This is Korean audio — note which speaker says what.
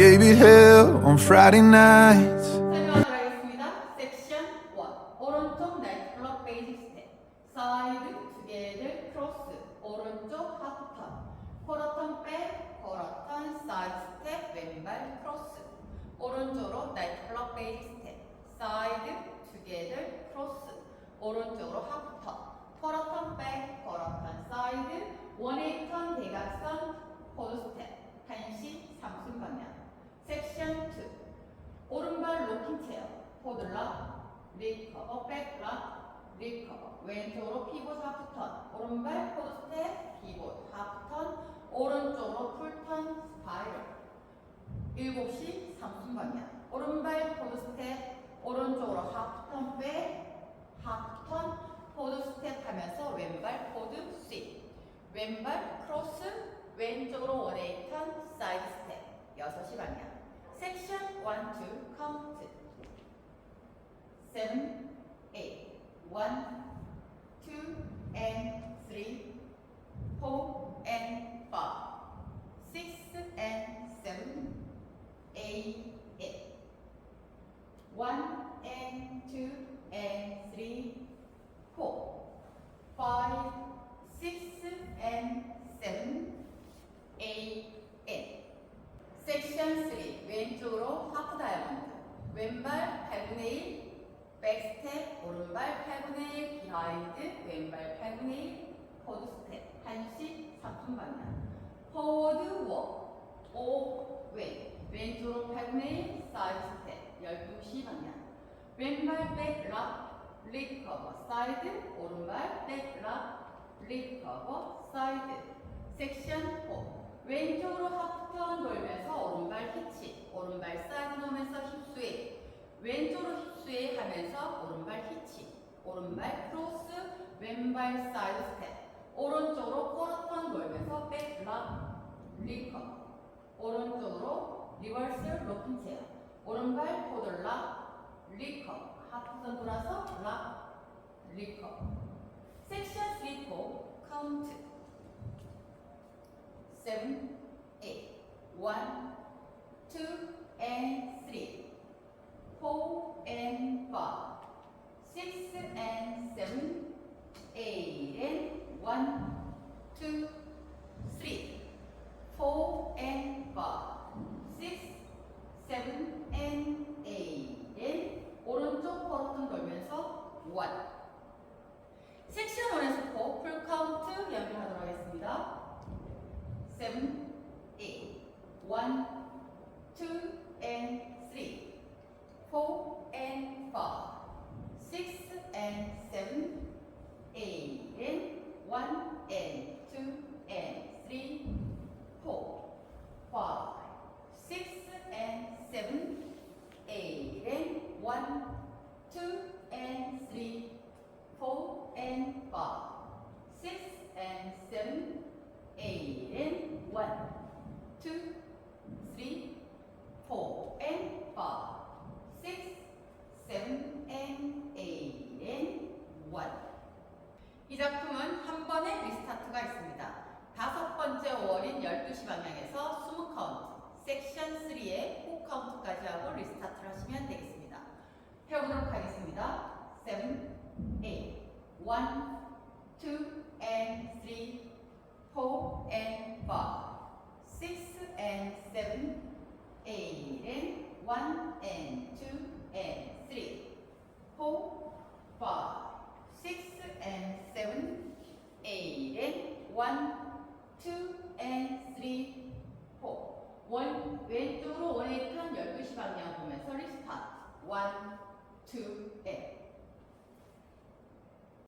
Speaker 1: gave it hell on Friday nights.
Speaker 2: 설명하도록 하겠습니다. 섹션 1. 오른쪽 나이트클럽 베이직 스텝. 사이드 투게더 크로스. 오른쪽 하프턴. 코러턴 백, 코러턴 사이드 스텝, 왼발 크로스. 오른쪽으로 하프턴. 코러턴 백, 코러턴 사이드. 원웨이턴 대각선 포드 스텝. 1시 3분 방향. 섹션 2. 오른발 로킹 체어, 포들락, 리 커버, 백락, 리커버. 왼쪽으로 피봇 하프 턴, 오른발 포드 스텝, 피봇 하프 턴, 오른쪽으로 풀턴 스파이럴. 7시 30분 방향. 오른발 포드 스텝, 오른쪽으로 하프 턴 백, 하프 턴, 포드 스텝 하면서 왼발 포드 스윗. 왼발 크로스, 왼쪽으로 원에이 턴 사이드 스텝. 6시 방향. 섹션 1, 2, 카운트 7, eight. One, two, and three, four, and five, six, and seven, eight, eight. One, and two, and three, four, five, six, and seven, eight, 백스텝 오른발 8분의 1 비하인드 왼발 8분의 1 포드 스텝 1시 4분 방향. 포워드 워 오왼. 왼쪽으로 8분의 1 사이드 스텝 12시 방향. 왼발 백락 리커버 사이드. 오른발 백락 리커버 사이드. 섹션 4 왼쪽으로 하프턴 돌면서 오른발 히치, 오른발 사이드 놓으면서 힙스웨이, 왼쪽으로 힙스웨이 하면서 오른발 히치, 오른발 크로스, 왼발 사이드 스텝, 오른쪽으로 코러턴 돌면서 백 락 리커, 오른쪽으로 리버스 로킹 체어, 오른발 포들 락 리커, 하프턴 돌아서 락 리커. 섹션 3, 4 카운트 seven, eight. One, two, and three. Four and five. Six and seven, eight and one, two, three. Four and five. Six, seven, and eight and 오른쪽 코러턴 돌면서 one. 섹션 1에서 4 풀 카운트 연결하도록 하겠습니다. seven, eight, one, two, and three, four, and One, two, three, four, and five, six, seven, and eight, and one. 이 작품은 한 번의 리스타트가 있습니다. 다섯 번째 월인 12시 방향에서 20카운트, 섹션 3에 4카운트까지 하고 리스타트를 하시면 되겠습니다. 해보도록 하겠습니다. 7, 8, 1, 2, and 3, 4, and 5. 7, 8 and 1 and 2 and 3, 4, 5, 6 and 7, 8 and 1, 2 and 3, 4. 원, 왼쪽으로 원의 탄 12시 방향 보면서 리스타트. 1, 2 and